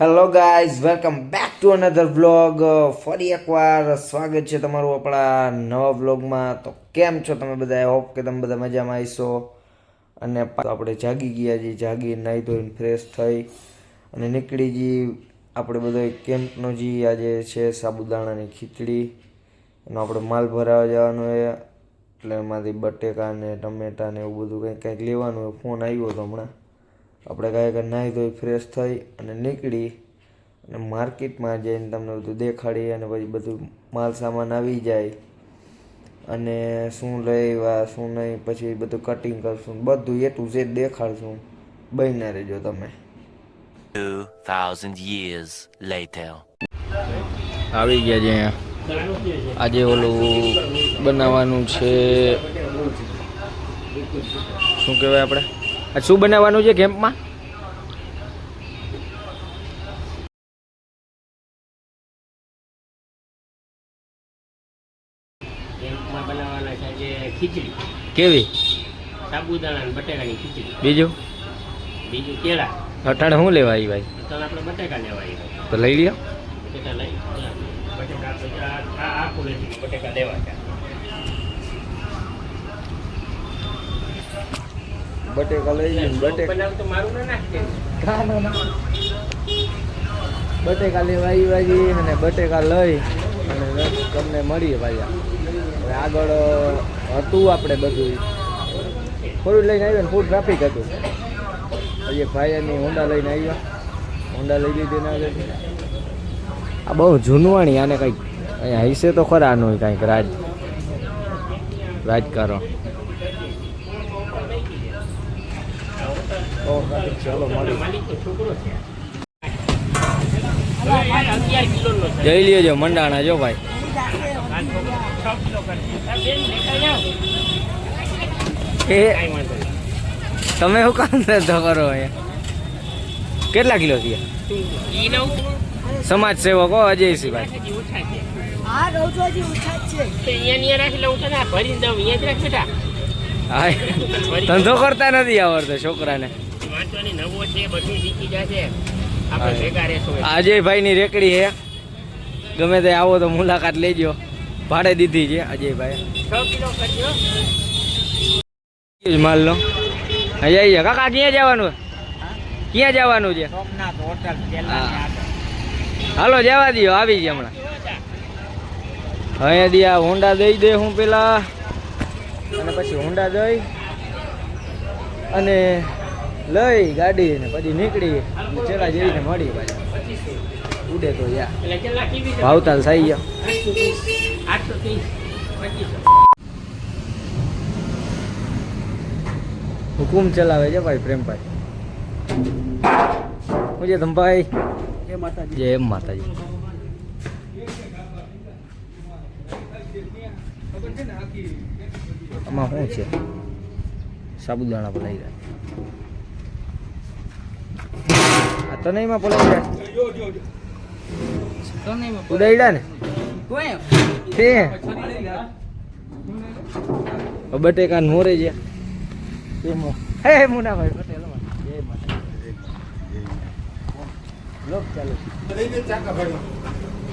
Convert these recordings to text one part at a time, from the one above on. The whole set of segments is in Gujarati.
Hello guys welcome back to another vlog ફરી એકવાર સ્વાગત છે તમારું આપણા નવા વ્લોગમાં તો કેમ છો તમે બધા? હોપ કે તમે બધા મજામાં આવીશો અને આપણે જાગી ગયા છીએ. જાગી નાહી ધોઈને ફ્રેશ થઈ અને નીકળી જઈ આપણે બધો કેમ્પનો જે આજે છે સાબુદાણાની ખીચડી. એનો આપણે માલ ભરાવા જવાનો હોય એટલે એમાંથી બટેકા ને ટમેટા ને એવું બધું કંઈક કંઈક લેવાનું હોય. ફોન આવ્યો હતો હમણાં. આપણે કાંઈ કે નાહી ધોઈ ફ્રેશ થઈ અને નીકળી અને માર્કેટમાં જઈને તમને બધું દેખાડી અને પછી બધું માલ સામાન આવી જાય. અને શું લેવા શું નહીં પછી બધું કટિંગ કરશું બધું એ ટુ ઝેડ દેખાડશું. બહીને રહેજો તમે. 2,000 years later. આવી ગયા છે અહીંયા. આજે ઓલું બનાવવાનું છે. શું કહેવાય આપણે? આ શું બનાવવાનું છે કેમ્પમાં? કેવી? સાબુદાણા બટેકાની ખીચડી. બીજું? બીજું કેળા. અટાણે શું લેવા આવી ભાઈ? તો આપણે બટેકા લેવા તો લઈ લ્યો. બટેકા લઈ. બટેકા બટેકા લેવા છે. બટેકા લઈ લઈને બટેકા. બટેકા લેવા આવી છીએ અને બટેકા લઈ અને તમને મળીએ ભાઈ હવે આગળ હતું આપણે બધું. થોડું લઈને આવ્યો ને ફૂડ ટ્રાફિક હતું. પછી ભાઈની હોન્ડા લઈને આવ્યા. હોન્ડા લઈ લીધી ના આ બહુ જૂનવાણી આને કંઈક અહીંયા હૈસે તો ખરા આનું કંઈક રાજ રાજકારણ. ચલો મળી જઈ લેજો મંડાણા જો ભાઈ. એ તમે શું કામ ધંધો કરો અહીંયા? કેટલા કિલો થયા? સમાજ સેવકો અજયસિંહભાઈ ધંધો કરતા નથી આવડતો છોકરાને. વાંચવાની નવો છે બધું શીખી જશે. આપણે ભેગા રહેશું અજયભાઈની રેકડી છે. ગમે તે આવો તો મુલાકાત લેજો. ભાડે દીધી છે અજયભાઈ છ કિલો કરજો. માલ લો. અહીંયા કાકા ક્યાં જવાનું ક્યાં જવાનું છે? સોમનાથ હોટલ હાલો જવા દો આવી ગયા હમણાં. અહીંયા દી આ હોન્ડા દઈ દે હું પેલા. અને પછી હોન્ડા દઈ. અને લઈ ગાડી ને પછી નીકળી. ચેલા જઈને મળી પાછા. ઉડે તો યા. એટલે કેટલા કિવી ભાવતાલ થઈ ગયા. હુકુમ ચલાવે છે ભાઈ પ્રેમભાઈ. હું છે ધમભાઈ? એ માતાજી. જય એમ માતાજી. આમાં શું છે? સાબુદાણા રહ્યા આ તનયમાં પલાઈ રહ્યા ઉડાડ્યા ને? તે બટેકા ને મોરે છે. એમાં હે મુનાભાઈ પટેલ.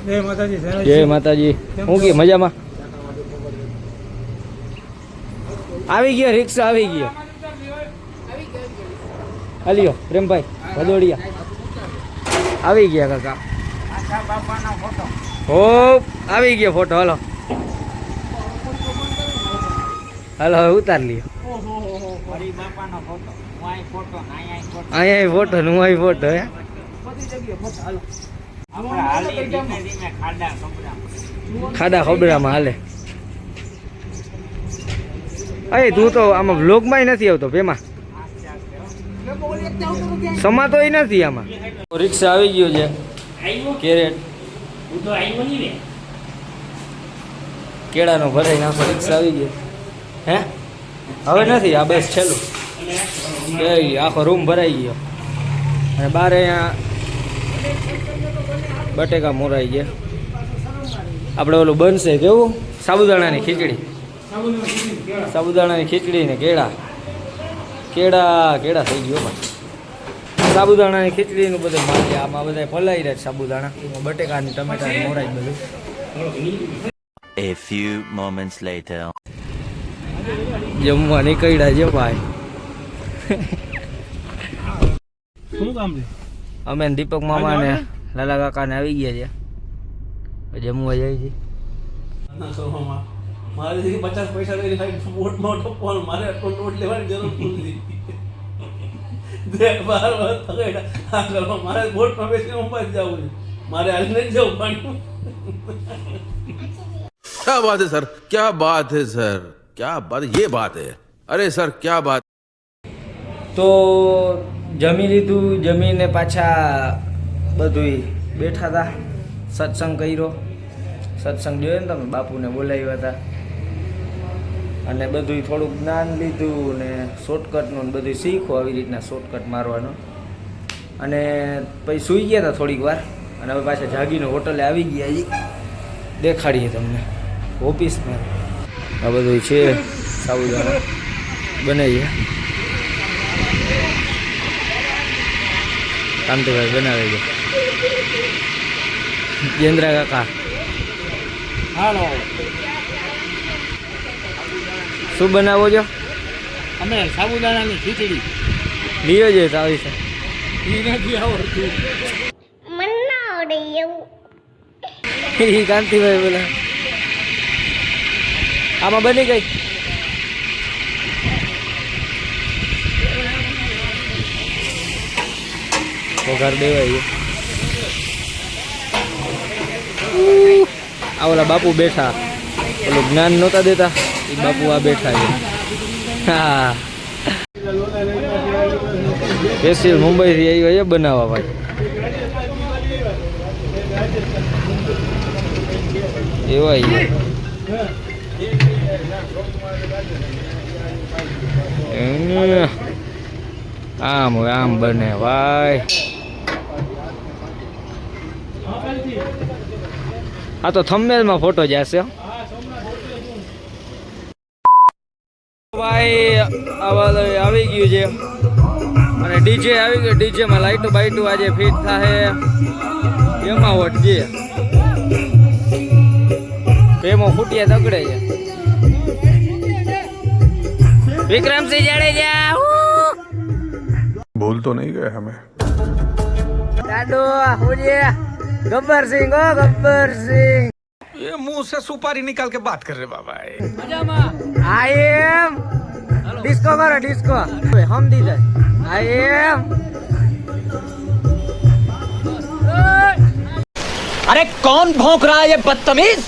જય માતાજી. જય માતાજી. હું કે મજામાં? આવી ગયો રિક્ષા આવી ગયો. હલિયો પ્રેમભાઈ ભદોડિયા. આવી ગયા કાકા. હો આવી ગયો ફોટો, હાલો. હલો, હવે ઉતાર લ્યો. અહીંયા ફોટો, ને હું ફોટો, હે? ખાડા ખબડામાં હાલે. અરે તું તો આમાં બ્લોગમાં નથી આવતો, ભેમાં. સમાતો નથી આમાં. રિક્ષા આવી ગયો છે. કેરેટ. કેળાનો ભરાઈ નાખો, રિક્ષા આવી ગયો હે? હવે નથી, આ બસ છેલ્લું. આખો રૂમ ભરાઈ ગયો. અને બાર અહીંયા બટેકા મોરાઈ ગયા. આપણે ઓલું બનશે કેવું? સાબુદાણાની ખીચડી. સાબુદાણાની ખીચડી ને કેળા. કેળા કેળા થઈ ગયો ભાઈ સાબુદાણાની ખીચડીનું બધું માગે આમાં બધા ફલાઈ રહ્યા છે સાબુદાણા બટેકાની ટમેટાની મોરાઈ બધું. A few moments later. જમવા નીકળ્યા છે ભાઈ. શું કામ છે? અમે દીપક મામા ને લાલા કાકા ને આવી ગયા છે. જમવા જાય છે. મારે થી પચાસ પૈસા લઈને ખાલી બોટમાં ટપવાનું મારે આટલો નોટ લેવાની જરૂર નથી બે બાર વાર પકડ્યા આ કરવા મારે બોટમાં બેસીને મુંબઈ જવું છે મારે હાલીને જ જવું પાણી क्या बात है सर क्या बात है सर क्या बात ये बात है अरे सर क्या बात તો જમી લીધું જમીને પાછા બધુંય બેઠા હતા સત્સંગ કર્યો સત્સંગ જોયો ને તમે બાપુને બોલાવ્યા હતા અને બધુંય થોડુંક જ્ઞાન લીધું ને શોર્ટકટનું ને બધું શીખો આવી રીતના શોર્ટકટ મારવાનો. અને પછી સૂઈ ગયા હતા થોડીક વાર. અને હવે પાછા જાગીને હોટલે આવી ગયા એ દેખાડીએ તમને. ઓફિસમાં આ બધું છે. સાબુદાણા બનાવીએ. કાંતિભાઈ બનાવે છે. ગેન્દ્રા કાકા. હાલો. શું બનાવો છો? અમે સાબુદાણાની ખીચડી. લીયો છે તો આવી છે. ના આવડે એવું. એ કાંતિભાઈ બોલે. આમાં બની ગઈ? વઘાર દેવાય આ ઓલા બાપુ બેઠા. ઓલું જ્ઞાન નહોતા દેતા. એ બાપુ આ બેઠા છે. હા. સ્પેશિયલ મુંબઈથી આવ્યો એ બનાવવા ભાઈ. એવા આમ આમ બને ભાઈ. આ તો થંબનેલમાં ફોટો જશે ભાઈ આવી ગયું છે. અને ડીજે આવી ગયું. ડીજેમાં લાઈટો બાઈટો આજે ફિટ થાય એમાં વટજે પ્રેમો ફૂટ્યા તગડે છે. વિક્રમસિંહ જાડેજા ભૂલ તો નહીં ગયા અમે દાદો હોજે. ગબ્બરસિંહ ગો ગબ્બરસિંહ ये मुँह से सुपारी निकाल के बात कर रहे बाबा आई एम डिस्को कर डिस्को। हम दी जाए। आई एम अरे कौन भोंक रहा है ये बदतमीज?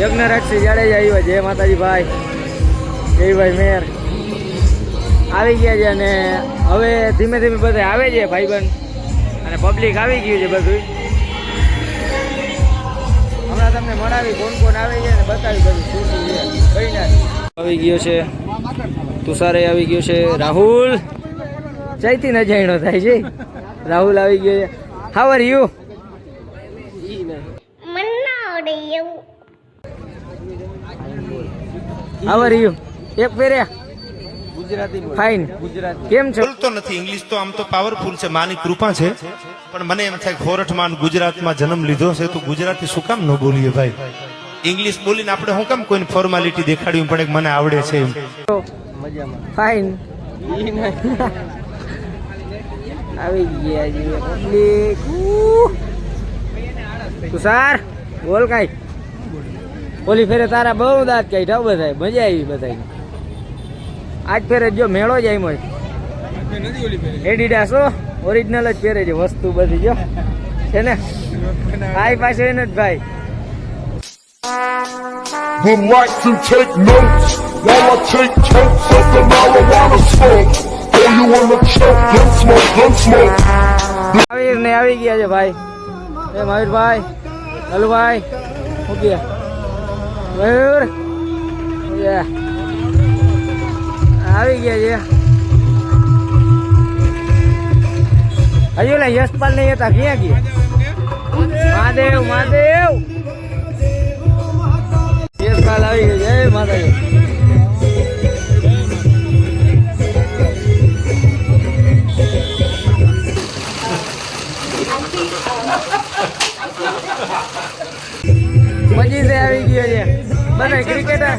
યજ્ઞરાજસિંહ જાડેજા આવ્યા જય માતાજી ભાઈ. જયભાઈ મેર. આવી ગયા છે અને હવે ધીમે ધીમે બધે આવે છે ભાઈબંધ. અને પબ્લિક આવી ગયું છે બધું હમણાં તમને મળાવી કોણ કોણ આવે છે અને બતાવી બધું શું શું છે. કઈ ના. આવી ગયો છે. તુષારે આવી ગયો છે. રાહુલ. ચૈતી ન જાણ્યો થાય છે. રાહુલ આવી ગયો છે. How are you how are you એક ફેરે ગુજરાતી ફાઇન ગુજરાતી. કેમ છો? બોલતો નથી ઇંગ્લિશ તો આમ તો પાવરફુલ છે માની કૃપા છે પણ મને એમ થાય ખોરઠમાં ગુજરાતમાં જન્મ લીધો છે તો ગુજરાતી શું કામ ન બોલીએ ભાઈ? ઇંગ્લિશ બોલીને આપણે શું કામ કોઈને ફોર્માલિટી દેખાડવી પડે કે મને આવડે છે એમ. ફાઇન આવી ગયા પબ્લિક તુષાર બોલ કાંઈ. ઓલી ફેરે તારા બહુ દાંત કાઢ્યા બધા મજા આવી બધા આજ ફેરે જો મેળો જ આવ્યો એડિડાસ ઓરિજિનલ જ પહેરે છે વસ્તુ બધી જો. છે ને? આઈ પાસે એને જ ભાઈ. Would like to take notes. While I take totes of the marijuana smoke. Throw you wanna choke? Gun smoke, gun smoke. Mahavir ને આવી ગયા છે ભાઈ. એ મહાવીરભાઈ લાલુભાઈ હું કે મયુર. આવી ગયા છે. હજુ ને યશપાલ નહીં હતા, ક્યાં ગયા? મહાદેવ મહાદેવ. યશપાલ આવી ગયો જય માતાજી મજીદે આવી ગયો છે. બધા ક્રિકેટર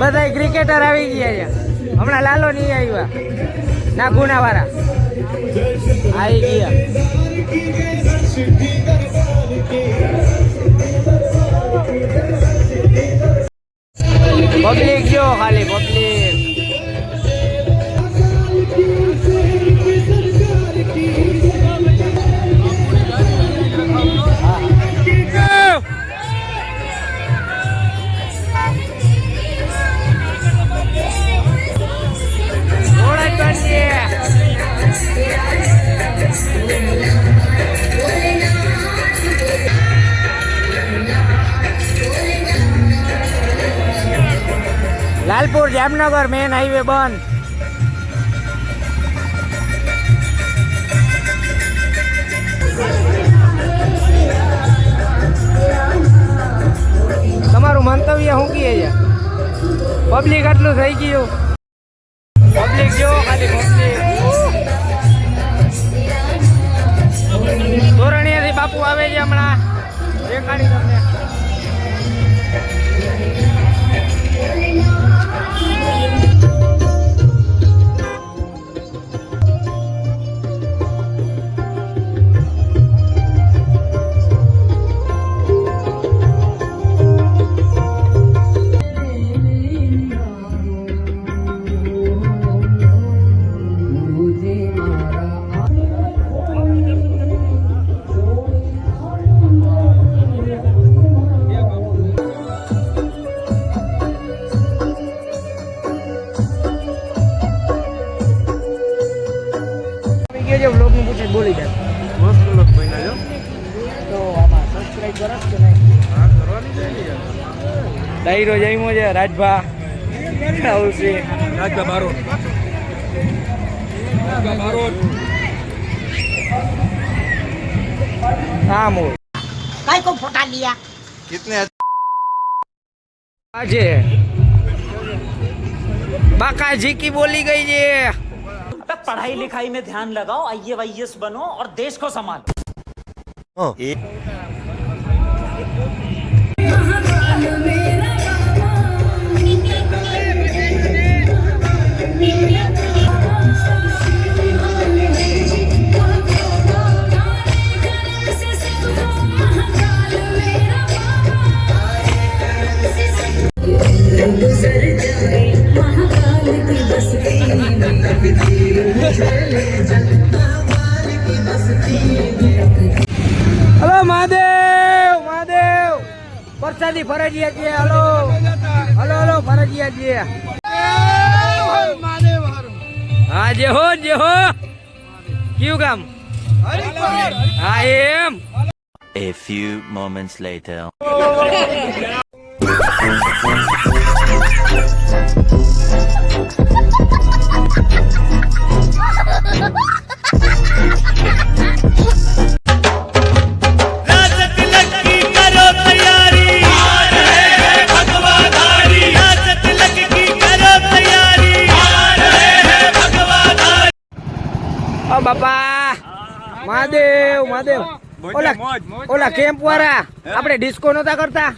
બધા ક્રિકેટર આવી ગયા છે. હમણાં લાલો નહીં આવ્યા. ના, ગુનાવાળા. આવી ગયા. પબ્લિક જો ખાલી public Lalpur Jamnagar main highway બંધ. તમારું મંતવ્ય શું કહે છે? પબ્લિક આટલું થઈ ગયું. ડાયરો જઈમો છે રાજભા આવશે રાજભા બારો હા મો काय को फोटा लिया આજે બાકાજી કી બોલી ગઈ છે पढ़ाई लिखाई में ध्यान लगाओ आई वाई बनो और देश को संभालो ફરજિયાત છે હલો. હલો હલો ફરજિયાત છે. હા જે હો જે હો. કયું કામ હા એમ. A few moments later. ઓ મહાદેવ મહાદેવ ઓલા ઓલા કેમ્પ વાળા આપણે ડિસ્કો નતા કરતા?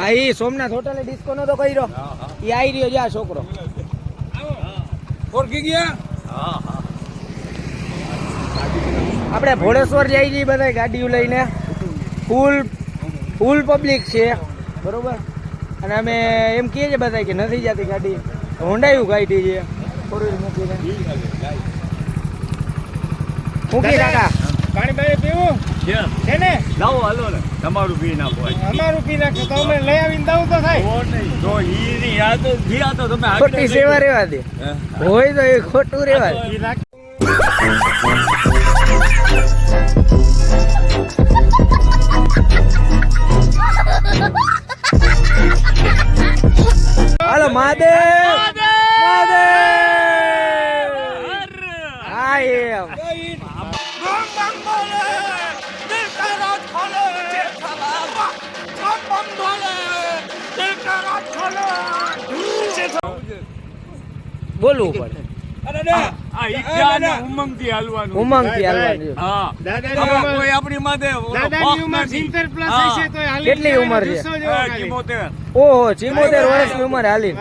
હા ઈ સોમનાથ હોટલે ડિસ્કો નતો કર્યો. ઈ આઈ રહ્યો જા છોકરો. આપણે ભોળેશ્વર જઈ જઈએ બધા ગાડીઓ લઈને. ફૂલ ફૂલ પબ્લિક છે. બરોબર? અને અમે એમ કહીએ છીએ બધા કે નથી જતી ગાડી. હોન્ડાયું ગાડી છે. ફોર વ્હીલ મૂકીને. મૂકી કાકા. પાણી પાણી પીવું છે ને? લાવો હાલો ને. તમારું પી નાખો અમારું પી નાખો તો અમે લઈ આવીને દઉં તો થાય. તો ઈ ની આ તો તો તમે ખોટી સેવા રેવા દે. હોય તો એ ખોટું રેવા દે. હાલો મહાદેવ. નથી. પડે કેટલી ઉંમર છે? ઓહો ચિમોતેર વર્ષની ઉંમર હાલી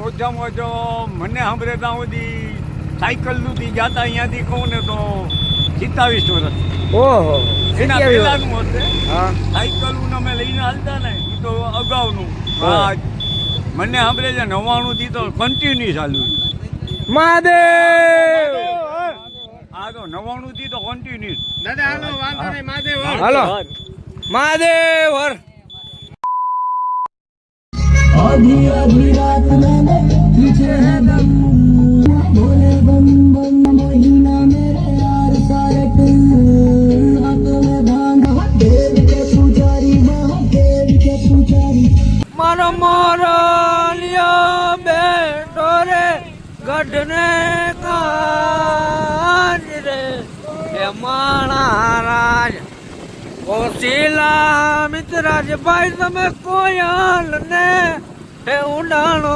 ઓછામાં ઓછો મને સાંભળે ત્યાં સુધી સાયકલનું જાતા. અહીંયાથી કહું ને તો સિત્તાવીસ વર્ષ. ઓહો એના. પહેલાનું હશે. હા. સાયકલ અમે લઈને હાલતા ને એ તો અગાઉનું. મને સાંભળે છે નવ્વાણું થી તો કન્ટિન્યુ ચાલુ છે. મહાદેવ આ તો નવ્વાણું થી તો કન્ટિન્યુ હાલો મહાદેવ હર મારો મોરો લિયો હે માણા રાજ ઓશીલા મિત્રાજભાઈ તમે કોયલ ને હે ઉડાણો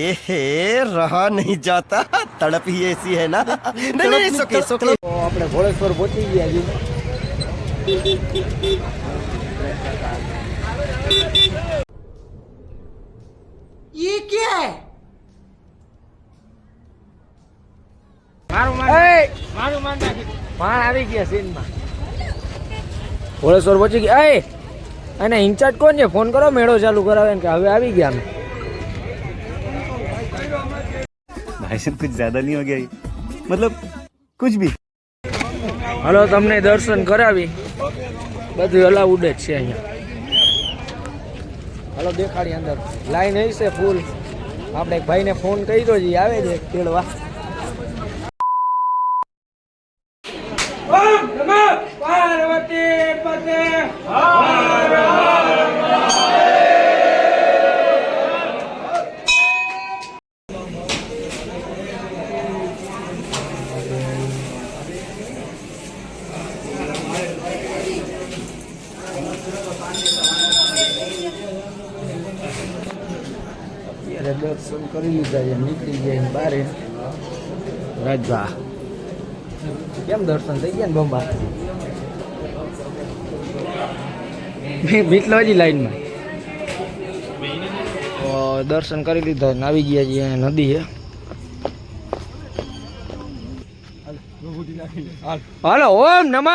एहे रहा नहीं जाता तड़प ही ऐसी है ना नहीं नहीं it's okay, it's okay. તો આપણે ઘોડેશ્વર પહોંચી ગયા છીએ ये क्या है માણ આવી ગયા સીનમાં. ઘોડેશ્વર પહોંચી ગયા. એ! અને ઇન્ચાર્જ કોણ છે? ફોન કરો મેળો ચાલુ કરાવે કે હવે આવી ગયા અમે. ભાઈ સાહેબ કુછ જ્યાદા નહીં હો ગયા મતલબ કુછ ભી. હલો તમને દર્શન કરાવી. બધું અલાઉડ જ છે અહીંયા. હલો દેખાડી અંદર. લાઈન હશે ફૂલ આપણે ભાઈને ફોન કરી દો જે આવે છે ખેડવા. કેમ દર્શન થઈ ગયા ને બંબા બીટલો હજી લાઈનમાં તો દર્શન કરી લીધા ને આવી ગયા છીએ અહીંયા નદી છે હાલો ઓમ નમઃ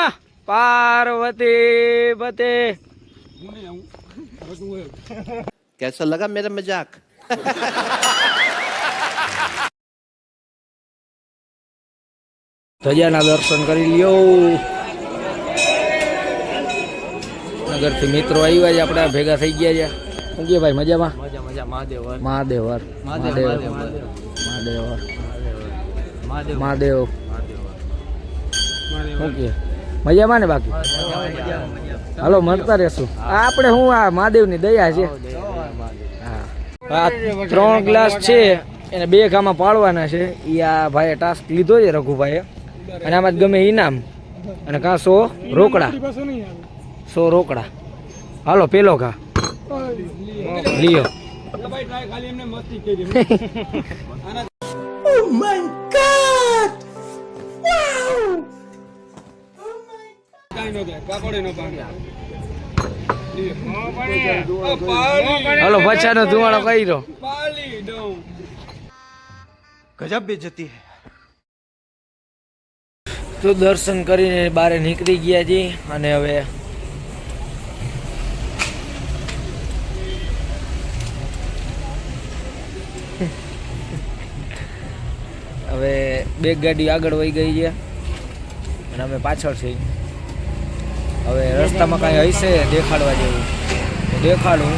પાર્વતી પતે कैसा लगा मेरा मजाक ધજાના દર્શન કરી લ્યો. નગરથી મિત્રો આવ્યા છે આપણે ભેગા થઈ ગયા છે. શું કે ભાઈ મજામાં? મજા મજા મહાદેવ મહાદેવ હર. મહાદેવ. મહાદેવ હર. મહાદેવ. શું કે મજામાં ને બાકી? હાલો મળતા રહેશું. આપણે હું આ મહાદેવની દયા છે. હા. આ ત્રણ ગ્લાસ છે એને બે ગામાં પાડવાના છે. એ આ ભાઈએ ટાસ્ક લીધો છે રઘુભાઈએ. અને આમાં ગમે ઇનામ અને કા સો રોકડા. સો રોકડા. હાલો પેલો કા લિયો. Oh હલો બચ્ચાનો ધુમાડો કહી દો ગજબ બેજતી હૈ. તો દર્શન કરીને બહાર નીકળી ગયા છીએ અને હવે હવે બે ગાડી આગળ વહી ગઈ છે અને અમે પાછળ છીએ. હવે રસ્તામાં કાંઈ હશે દેખાડવા જેવું. દેખાડું.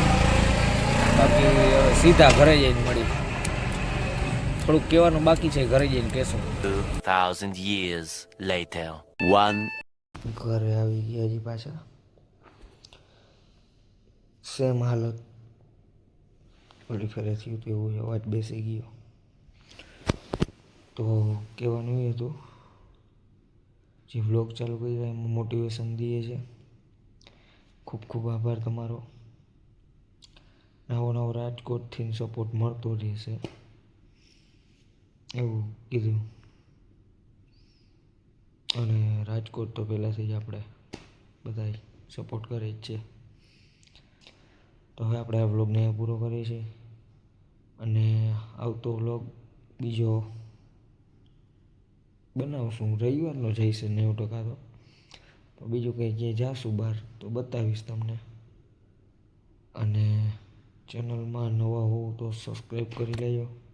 બાકી સીધા ઘરે જઈને મળી. થોડુંક કહેવાનું બાકી છે ઘરે જઈને કહેશું. થાઉઝન્ડ યર્સ લેટર વન ઘરે આવી ગયા હજી પાછા. સેમ હાલત. ઓલી ફેરે થયું તો એવું અવાજ બેસી ગયો. તો કહેવાનું એ હતું જે વ્લોગ ચાલુ કરી રહ્યા એમાં મોટિવેશન દઈએ છે. ખૂબ ખૂબ આભાર તમારો. નવો નવો રાજકોટથી સપોર્ટ મળતો રહેશે. એવું કીધું. અને રાજકોટ તો પહેલાંથી જ આપણે બધા સપોર્ટ કરે જ છે. તો હવે આપણે આ વ્લોગને પૂરો કરીએ છીએ. અને આવતો વ્લોગ બીજો બનાવશું. રવિવારનો જઈશ નેવું ટકા તો. તો બીજું કંઈ ક્યાંય જાશું બહાર, તો બતાવીશ તમને. અને ચેનલમાં નવા હોવ તો સબસ્ક્રાઈબ કરી લેજો.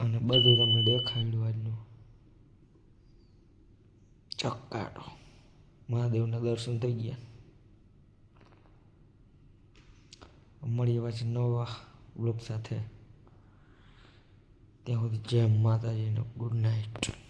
અને બધું તમને દેખાડ્યું આજનું. ચક્કાટો મહાદેવના દર્શન થઈ ગયા. મળીએ પછી નવા બ્લોગ સાથે. ત્યાં સુધી જય માતાજીનો ગુડ નાઇટ